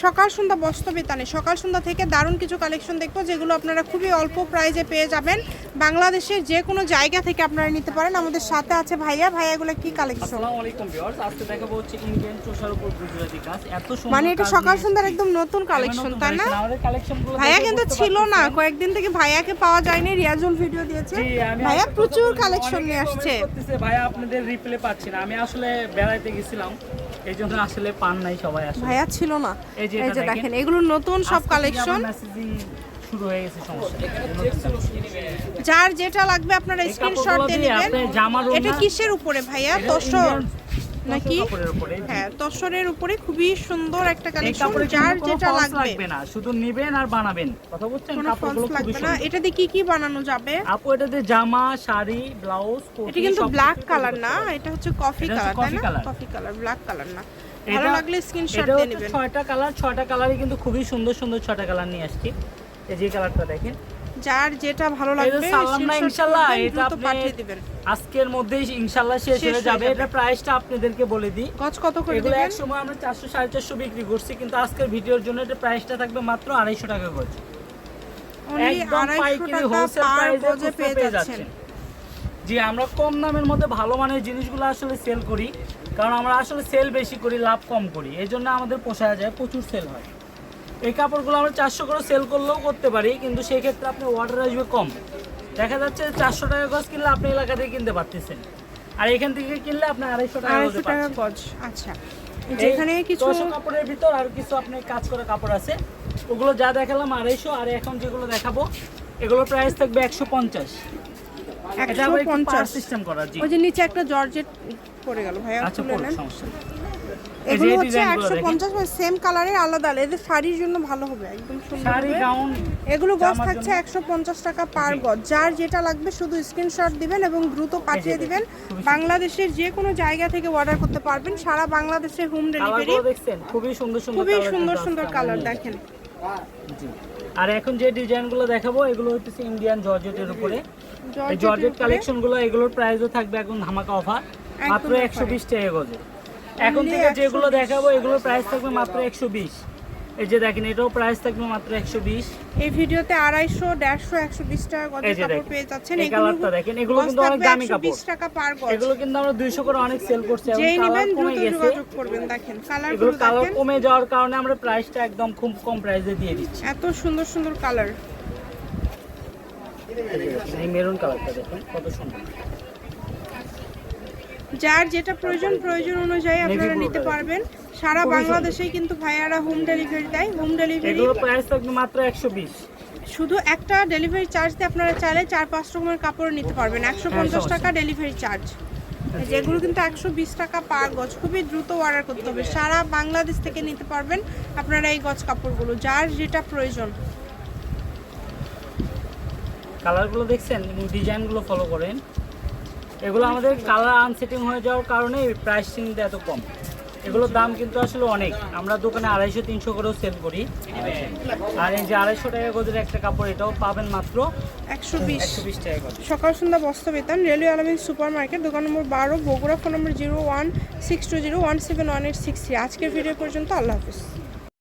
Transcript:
সকাল সন্ধ্যা বস্ত্র বেতানে। সকাল সন্ধ্যা থেকে দারুণ কিছু কালেকশন দেখব যেগুলো আপনারা খুবই অল্প প্রাইজে পেয়ে যাবেন। বাংলাদেশের যে কোনো জায়গা থেকে আপনারা নিতে পারেন। আমাদের সাথে আছে ভাইয়া। ভাইয়াগুলো কি কালেকশন মানে এটা সকাল সন্ধ্যার একদম নতুন কালেকশন তাই না? ভাইয়া কিন্তু ছিল না। কয়েকদিন থেকে ভাইয়াকে পাওয়া যায়নি রিয়াজুল ভিডিও দিয়েছে। ভাইয়া প্রচুর কালেকশন নিয়ে আসছে। ভাইয়া আপনাদের রিপ্লে পাচ্ছি না। আমি আসলে বেড়াইতে গেছিলাম। এই জন্য আসলে পান নাই সবাই আসলে। ভাইয়া ছিল না। এই যে দেখেন। এগুলো নতুন সব কালেকশন শুরু হয়ে গেছে সমস্যা যার যেটা লাগবে আপনারা স্ক্রিনশট দিয়ে নেবেন। এটা কিসের উপরে ভাইয়া? এটা তসর Indian নাকি? হ্যাঁ তসরের উপরে খুবই সুন্দর একটা কালেকশন। যার যেটা লাগবে। না শুধু নেবেন আর বানাবেন। কথা বুঝছেন কাপড়গুলো লাগবে না। এটা দিয়ে কি কি বানানো যাবে? আপু এটাতে জামা শাড়ি ব্লাউজ এটা কিন্তু ব্ল্যাক কালার না এটা হচ্ছে কফি কালার তাই না? কফি কালার ব্ল্যাক কালার না। ভালো লাগলে স্ক্রিনশট দিয়ে নেবেন। ছয়টা কালার ছয়টা কালারই কিন্তু খুবই সুন্দর সুন্দর ছয়টা কালার নিয়ে আসছি। এই যে কালারটা দেখেন। যার যেটা ভালো লাগবে সালাম ইনশাল্লাহ, এটা আপনি- পাঠিয়ে দিবেন। আজকের মধ্যেই ইনশাল্লাহ শেষ হয়ে যাবে। এটা প্রাইসটা আপনাদেরকে বলে দিই। গজ কত করে দিবেন? এক সময় আমরা চারশো সাড়ে চারশো বিক্রি করছি কিন্তু আজকের ভিডিওর জন্য এটা প্রাইসটা থাকবে মাত্র আড়াইশো টাকা গজ। একদম 250 পাইকারি টাকা হোলসেল প্রাইসে গজে পেয়ে যাচ্ছেন। জি আমরা কম দামের মধ্যে ভালো মানের জিনিসগুলো আসলে সেল করি কারণ আমরা আসলে সেল বেশি করি লাভ কম করি। এই জন্য আমাদের পোষায় যায় প্রচুর সেল হয়। এই কাপড়গুলো আমরা চারশো করে সেল করলেও করতে পারি কিন্তু সেই ক্ষেত্রে আপনি অর্ডার আসবে কম। দেখা যাচ্ছে চারশো টাকা গজ কিনলে আপনি এলাকা থেকে কিনতে পারতেছেন। আর এখান থেকে কিনলে আপনি আড়াইশো টাকা আড়াইশো টাকা গজ আচ্ছা। যেখানে কিছু কাপড়ের ভিতর আর কিছু আপনি কাজ করা কাপড় আছে ওগুলো যা দেখালাম আড়াইশো আর এখন যেগুলো দেখাবো এগুলো প্রাইস থাকবে একশো পঞ্চাশ। একশো পঞ্চাশ। সিস্টেম করা জি। ওই যে নিচে একটা জর্জেট পড়ে গেল ভাইয়া আচ্ছা তুলে নেন। এই যে এগুলো হচ্ছে একশো পঞ্চাশ সেম কালারের আলাদা আলাদা এদের শাড়ির জন্য ভালো হবে একদম সুন্দর শাড়ি গাউন এগুলো গজ থাকছে। একশো পঞ্চাশ টাকা পার। গজ। যার যেটা লাগবে শুধু স্ক্রিনশট দিবেন এবং দ্রুত পাঠিয়ে দিবেন। বাংলাদেশের যে কোনো জায়গা থেকে অর্ডার করতে পারবেন। সারা বাংলাদেশে হোম ডেলিভারি খুবই সুন্দর সুন্দর খুবই সুন্দর সুন্দর কালার দেখেন। জি। আর এখন যে ডিজাইনগুলো দেখাবো এগুলো হচ্ছে ইন্ডিয়ান জর্জেটের উপরে। এই জর্জেট কালেকশন কালেকশনগুলো এগুলোর প্রাইসও থাকবে এখন ধামাকা অফার মাত্র একশো বিশ টাকা গজে। এখন থেকে যেগুলো দেখাবো এগুলোর প্রাইস থাকবে মাত্র একশো বিশ। এই যে দেখেন এটাও প্রাইস থাকবে মাত্র একশো বিশ এই ভিডিওতে আড়াইশো দেড়শো একশো বিশ টাকা গজের কাপড় পেয়ে যাচ্ছেন। এই কালারটা দেখেন, এগুলো কিন্তু অনেক দামি 120 কাপড়। টাকা পার গজ। এগুলো কিন্তু আমরা দুইশো করে অনেক সেল করছি এবং যেই কালার নেবেন কমে দ্রুত গেছে। যোগাযোগ করবেন দেখেন এগুলো কালারগুলো কালার কমে যাওয়ার কারণে আমরা প্রাইসটা একদম খুব কম প্রাইসে দিয়ে দিচ্ছি। এত সুন্দর সুন্দর কালার এই মেরুন কালারটা দেখুন কত সুন্দর। যার যেটা প্রয়োজন প্রয়োজন অনুযায়ী আপনারা নিতে পারবেন। সারা বাংলাদেশেই কিন্তু ভাইয়ারা হোম ডেলিভারি দেয়। হোম ডেলিভারি প্রাইস থাকবে মাত্র একশো বিশ। শুধু একটা ডেলিভারি চার্জ দিয়ে আপনারা চাইলে চার পাঁচ রকমের কাপড় নিতে পারবেন। একশো পঞ্চাশ সমস্যা টাকা ডেলিভারি চার্জ যেগুলো কিন্তু একশো বিশ টাকা পার গজ। খুবই দ্রুত অর্ডার করতে হবে। সারা বাংলাদেশ থেকে নিতে পারবেন আপনারা এই গজ কাপড়গুলো যার যেটা প্রয়োজন। কালারগুলো দেখছেন এবং ডিজাইনগুলো ফলো করেন। এগুলো আমাদের কালার আনসেটিং হয়ে যাওয়ার কারণে প্রাইসিংটা এত কম। এগুলোর দাম কিন্তু আসলে অনেক। আমরা দোকানে আড়াইশো তিনশো করেও সেল করি। আর এই যে আড়াইশো টাকা গজের একটা কাপড় এটাও পাবেন মাত্র একশো বিশ। বিশ টাকা সকাল সন্ধ্যা বস্ত্র বেতন রেলওয়ে আলমিন সুপার মার্কেট দোকান নম্বর বারো Bogura phone number zero one six two zero one seven one eight six three. আজকের ভিডিও পর্যন্ত আল্লাহ হাফিজ।